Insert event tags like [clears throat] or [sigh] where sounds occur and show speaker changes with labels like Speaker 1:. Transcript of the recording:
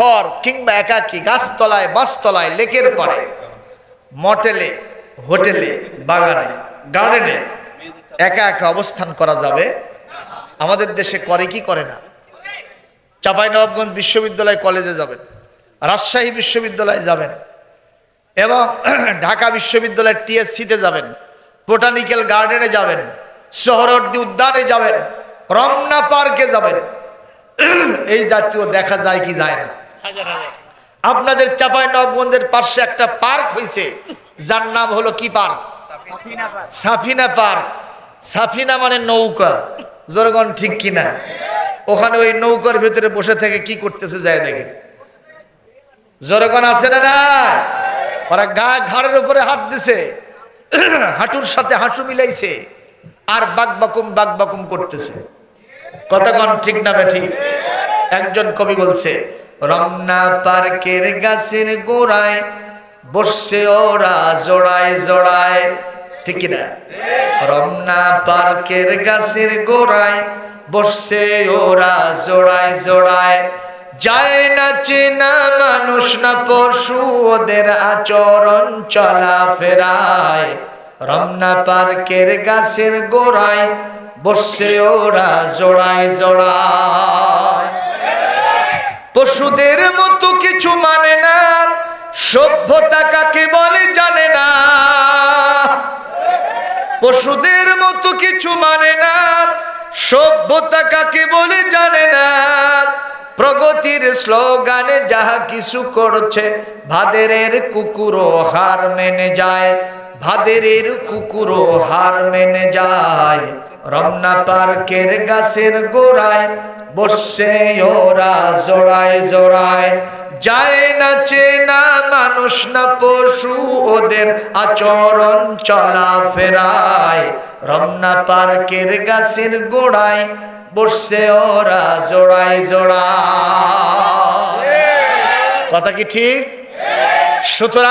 Speaker 1: ঘর কিংবা একাকি, গাছতলায়, বাসতলায়, লেকের পাড়ে, মটেলে, হোটেলে, বাগানে, গার্ডেনে একা একা অবস্থান করা যাবে। আমাদের দেশে করে কি করে না? চাঁপাইনবাবগঞ্জ বিশ্ববিদ্যালয় কলেজে যাবেন, রাজশাহী বিশ্ববিদ্যালয়ে যাবেন এবং [clears throat] ঢাকা বিশ্ববিদ্যালয়ের টিএসসিতে যাবেন, বোটানিক্যাল গার্ডেনে যাবেন শহরদ্দি উদ্যানে যাবেন, রমনা পার্কে যাবেন [coughs] এই জাতীয় দেখা যায় কি যায় না। আপনাদের চাপাই নবগঞ্জের পাশে একটা পার্ক হয়েছে যার নাম হলো কি পার্ক? সাফিনা পার্ক। সাফিনা মানে নৌকা। জোরগন ঠিক কিনা? ওখানে ওই নৌকার ভেতরে বসে থেকে কি করতেছে যায় দেখেন জোরগন আছে না না ওরা গা ঘাড়ের উপরে হাত দিছে। [coughs] হাঁটুর সাথে হাঁটু মিলাইছে। আর বাক বাকুম বাক বাকুম করতেছে। কতক্ষণ ঠিক না বেঠি একজন কবি বলছে, রমনা পার্কের গাছের গোড়ায় বসছে ওরা জোড়ায় জোড়ায়। ঠিক না? রমনা পার্কের গাছের গোড়ায় বসছে ওরা জোড়ায় জোড়ায়। যায় না চেনা মানুষ না পশু, ওদের আচরণ চলা ফেরায়। রমনা পার্কের গাছের গোড়ায় বসছে ওরা জোড়ায় জোড়ায়। পশুদের মতো কিছু মানে না। সভ্যতা কাকে বলে জানে না। পশুদের মতো কিছু মানে না। সভ্যতা কাকে বলে জানে না। প্রগতির স্লোগানে যাহা কিছু করছে, ভাদেরের কুকুরও হার মেনে যায়। ভাদেরের কুকুরও হার মেনে যায়। রমনা পার্কের গাছের গোড়ায় বসছে ওরা জোড়ায় জোড়ায়। যায় না চেনা মানুষ না, পশু ওদের আচরণ চলা ফেরায়। রমনা পার্কের গাছের গোড়ায় বসছে ওরা জোড়ায় জোড়ায়। কথা কি ঠিক? সুতরাং